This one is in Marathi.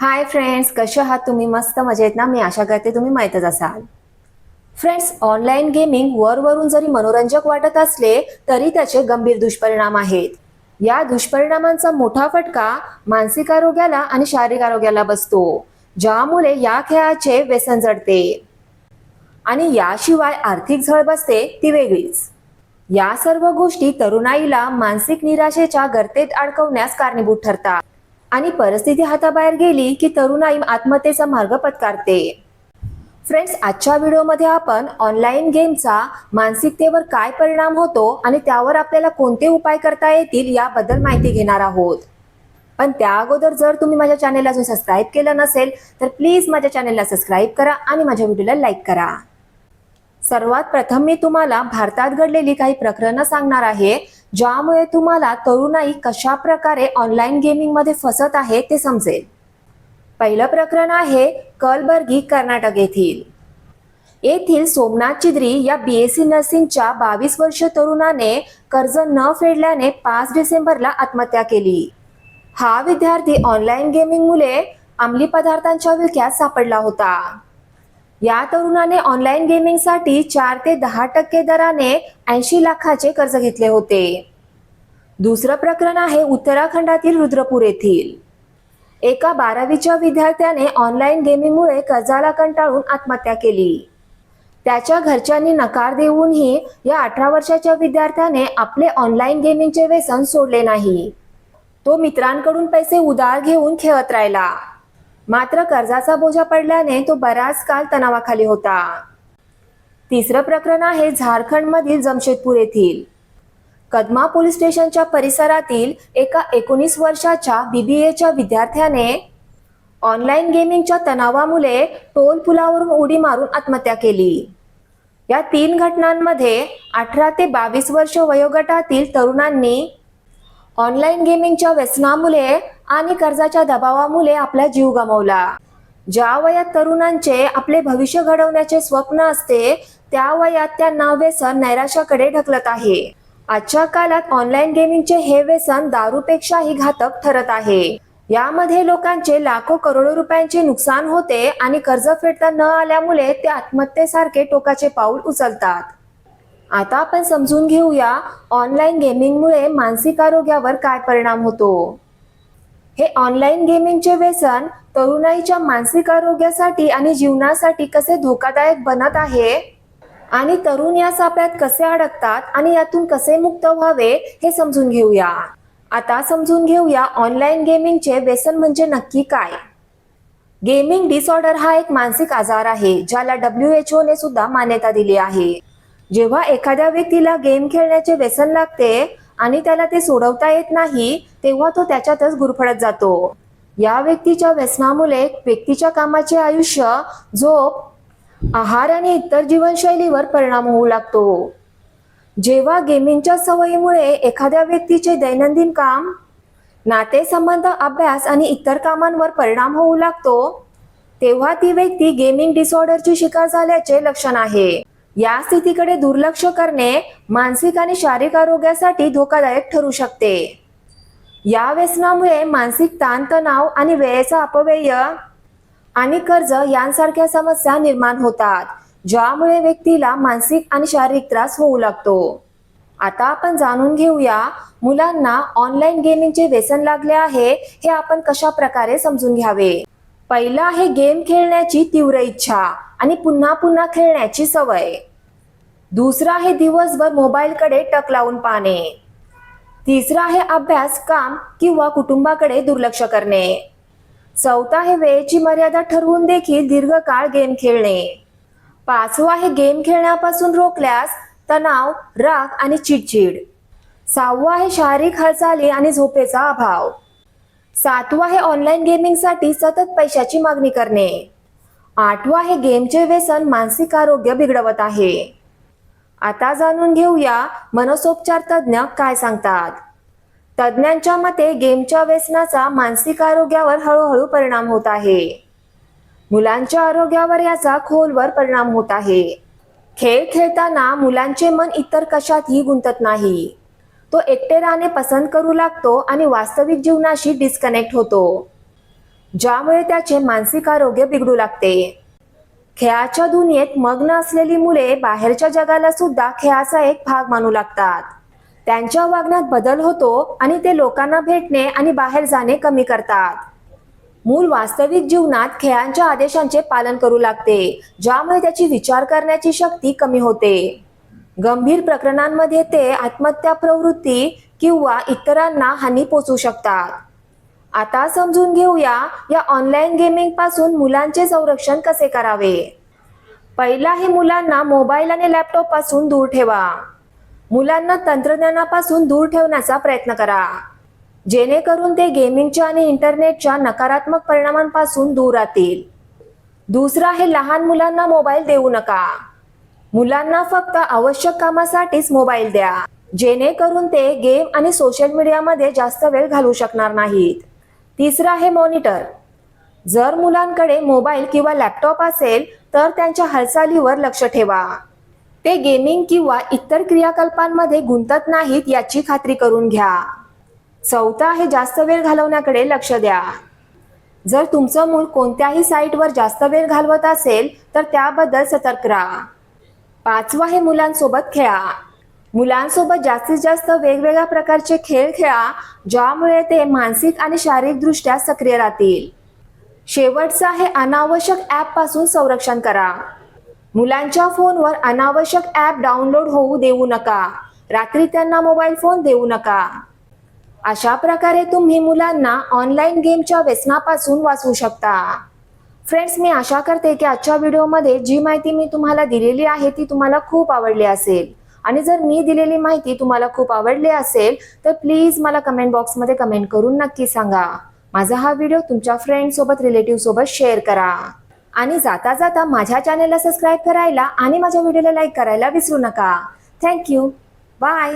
हाय फ्रेंड्स कसे आहात? तुम्ही मस्त मजेत ना? मी आशा करते तुम्ही माहीतच असाल. फ्रेंड्स ऑनलाईन गेमिंग वरवरून जरी मनोरंजक वाटत असले तरी त्याचे गंभीर दुष्परिणाम आहेत. या दुष्परिणामांचा मोठा फटका मानसिक आरोग्याला आणि शारीरिक आरोग्याला बसतो ज्यामुळे या खेळाचे व्यसन जडते. आणि याशिवाय आर्थिक झळ बसते ती वेगळीच. या सर्व गोष्टी तरुणाईला मानसिक निराशेच्या गर्तेत अडकवण्यास कारणीभूत ठरतात. आणि परिस्थिती हाताबाहेर गेली की तरुणाई आत्महत्येचा मार्ग पत्कारते. फ्रेंड्स आजच्या व्हिडिओमध्ये आपण ऑनलाईन गेमचा मानसिकतेवर काय परिणाम होतो आणि त्यावर आपल्याला कोणते उपाय करता येतील याबद्दल माहिती घेणार आहोत. पण त्या अगोदर जर तुम्ही माझ्या चॅनेलला अजून सबस्क्राईब केलं नसेल तर प्लीज माझ्या चॅनेलला सबस्क्राईब करा आणि माझ्या व्हिडिओला लाईक करा. सर्वात प्रथम मी तुम्हाला भारतात घडलेली काही प्रकरणं सांगणार आहे. ज्यामुळे तुम्हाला तरुणाई कशा प्रकारे ऑनलाईन गेमिंगमध्ये फसत आहे ते समजेल. पहिलं प्रकरण आहे कलबर्गी कर्नाटक येथील. येथील सोमनाथ चिद्री या बी एस सी नर्सिंगच्या बावीस वर्ष तरुणाने कर्ज न फेडल्याने पाच डिसेंबरला आत्महत्या केली. हा विद्यार्थी ऑनलाईन गेमिंगमुळे अंमली पदार्थांच्या विळख्यात सापडला होता. या तरुणाने ऑनलाईन गेमिंगसाठी चार ते दहा टक्के दराने ऐंशी लाखाचे कर्ज घेतले होते. दुसरं प्रकरण आहे उत्तराखंडातील रुद्रपूर येथील. एका बारावीच्या विद्यार्थ्याने ऑनलाईन गेमिंगमुळे कर्जाला कंटाळून आत्महत्या केली. त्याच्या घरच्यांनी नकार देऊनही या अठरा वर्षाच्या विद्यार्थ्याने आपले ऑनलाईन गेमिंगचे व्यसन सोडले नाही. तो मित्रांकडून पैसे उधार घेऊन खेळत राहिला. मात्र कर्जाचा बोजा पडल्याने तो बराच काळ तणावाखाली होता. तिसरं प्रकरण आहे झारखंडमधील जमशेदपूर येथील. कदमा पोलीस स्टेशनच्या परिसरातील एका एकोणीस वर्षाच्या बीबीएच्या विद्यार्थ्याने ऑनलाईन गेमिंगच्या तणावामुळे टोल पुलावरून उडी मारून आत्महत्या केली. या तीन घटनांमध्ये अठरा ते बावीस वर्ष वयोगटातील तरुणांनी ऑनलाईन गेमिंगच्या व्यसनामुळे आणि कर्जाच्या दबावामुळे आपला जीव गमावला. ज्या वयात तरुणांचे आपले भविष्य घडवण्याचे स्वप्न असते त्या वयात त्यांना व्यसन नैराश्याकडे ढकलत आहे. आजच्या काळात ऑनलाईन गेमिंगचे हे व्यसन दारूपेक्षाही घातक ठरत आहे. यामध्ये लोकांचे लाखो करोडो रुपयांचे नुकसान होते आणि कर्ज फेडता न आल्यामुळे ते आत्महत्येसारखे टोकाचे पाऊल उचलतात. आता आपण समजून घेऊया ऑनलाईन गेमिंगमुळे मानसिक आरोग्यावर काय परिणाम होतो. हे ऑनलाईन गेमिंगचे व्यसन तरुणाईच्या मानसिक आरोग्यासाठी आणि जीवनासाठी कसे धोकादायक बनत आहे आणि तरुण या सापळ्यात कसे अडकतात आणि यातून कसे मुक्त व्हावे हे समजून घेऊया. आता समजून घेऊया ऑनलाईन गेमिंगचे व्यसन म्हणजे नक्की काय. गेमिंग डिसऑर्डर हा एक मानसिक आजार आहे ज्याला डब्ल्यू एच ने सुद्धा मान्यता दिली आहे. जेव्हा एखाद्या व्यक्तीला गेम खेळण्याचे व्यसन लागते आणि त्याला ते सोडवता येत नाही तेव्हा तो त्याच्यातच गुरफडत जातो. या व्यक्तीच्या व्यसनामुळे व्यक्तीच्या कामाचे आयुष्य झोप आहार आणि इतर जीवनशैलीवर परिणाम होऊ लागतो. जेव्हा गेमिंगच्या सवयीमुळे एखाद्या व्यक्तीचे दैनंदिन काम नातेसंबंध अभ्यास आणि इतर कामांवर परिणाम होऊ लागतो तेव्हा ती व्यक्ती गेमिंग डिसऑर्डरची शिकार झाल्याचे लक्षण आहे. या स्थितीकडे दुर्लक्ष करणे मानसिक आणि शारीरिक आरोग्यासाठी धोकादायक ठरू शकते. या व्यसनामुळे मानसिक ताणतणाव आणि वेळेचा अपव्यय आणि कर्ज यांसारख्या समस्या निर्माण होतात ज्यामुळे व्यक्तीला मानसिक आणि शारीरिक त्रास होऊ लागतो. आता आपण जाणून घेऊया मुलांना ऑनलाईन गेमिंगचे व्यसन लागले आहे हे आपण कशा प्रकारे समजून घ्यावे? पहिलं आहे गेम खेळण्याची तीव्र इच्छा. आणि पुन्हा पुन्हा खेळण्याची सवय. दुसरं आहे दिवसभर मोबाईलकडे टक लावून पाहणे. तिसरं आहे अभ्यास काम किंवा कुटुंबाकडे दुर्लक्ष करणे. चौथा आहे वेळेची मर्यादा ठरवून देखील दीर्घकाळ गेम खेळणे. पाचवा आहे गेम खेळण्यापासून रोखल्यास तणाव राग आणि चिडचिड. सहावा आहे शारीरिक हालचाली आणि झोपेचा अभाव. सातवा आहे ऑनलाईन गेमिंगसाठी सतत पैशाची मागणी करणे. आठवा हे गेमचे व्यसन मानसिक आरोग्य बिघडवत आहे. आता जाणून घेऊया मनसोपचार तज्ज्ञ काय सांगतात. तज्ज्ञांच्या मते गेमच्या व्यसनाचा मानसिक आरोग्यावर हळूहळू परिणाम होत आहे. मुलांच्या आरोग्यावर याचा खोलवर परिणाम होत आहे. खेळ खेळताना मुलांचे मन इतर कशातही गुंतत नाही. तो एकटे राहणे पसंत करू लागतो आणि वास्तविक जीवनाशी डिस्कनेक्ट होतो. ज्यामुळे त्याचे मानसिक आरोग्य बिघडू लागते. खेळाच्या दुनियेत मग्न असलेली मुले बाहेरच्या जगाला सुद्धा खेळाचा एक भाग मानू लागतात. त्यांच्या वागण्यात बदल होतो आणि ते लोकांना भेटणे आणि बाहेर जाणे कमी करतात. मूल वास्तविक जीवनात खेळांच्या आदेशांचे पालन करू लागते ज्यामुळे त्याची विचार करण्याची शक्ती कमी होते. गंभीर प्रकरणांमध्ये ते आत्महत्या प्रवृत्ती किंवा इतरांना हानी पोचू शकतात. आता समजून घेऊया या ऑनलाईन गेमिंगपासून मुलांचे संरक्षण कसे करावे. पहिला हे मुलांना मोबाईल आणि लॅपटॉपपासून दूर ठेवा. मुलांना तंत्रज्ञानापासून दूर ठेवण्याचा प्रयत्न करा. जेणेकरून ते गेमिंगच्या आणि इंटरनेटच्या नकारात्मक परिणामांपासून दूर राहतील. दुसरा हे लहान मुलांना मोबाईल देऊ नका. मुलांना फक्त आवश्यक कामासाठीच मोबाईल द्या जेणेकरून ते गेम आणि सोशल मीडियामध्ये जास्त वेळ घालवू शकणार नाहीत. तिसरा आहे मॉनिटर. जर मुलांकडे मोबाईल किंवा लॅपटॉप असेल तर त्यांच्या हालचालीवर लक्ष ठेवा. ते गेमिंग किंवा इतर क्रियाकल्पांमध्ये गुंतत नाहीत याची खात्री करून घ्या. चौथा आहे जास्त वेळ घालवण्याकडे लक्ष द्या. जर तुमचं मूल कोणत्याही साईटवर जास्त वेळ घालवत असेल तर त्याबद्दल सतर्क राहा. पाचवा हे मुलांसोबत खेळा. मुलांसोबत जास्तीत जास्त वेगवेगळ्या प्रकारचे खेळ खेळा ज्यामुळे ते मानसिक आणि शारीरिकदृष्ट्या सक्रिय राहतील. शेवटचं हे अनावश्यक ॲपपासून संरक्षण करा. मुलांच्या फोनवर अनावश्यक ॲप डाउनलोड होऊ देऊ नका. रात्री त्यांना मोबाईल फोन देऊ नका. अशा प्रकारे तुम्ही मुलांना ऑनलाईन गेमच्या व्यसनापासून वाचवू शकता. फ्रेंड्स मी आशा करते की आजच्या व्हिडिओमध्ये जी माहिती मी तुम्हाला दिलेली आहे ती तुम्हाला खूप आवडली असेल. आणि जर मी दिलेली माहिती तुम्हाला खूप आवडली असेल तर प्लीज मला कमेंट बॉक्समध्ये कमेंट करून नक्की सांगा. माझा हा व्हिडिओ तुमच्या फ्रेंडसोबत रिलेटिव्ह सोबत शेअर करा. आणि जाता जाता माझ्या चॅनेलला सबस्क्राईब करायला आणि माझ्या व्हिडिओला लाईक करायला विसरू नका. Thank you bye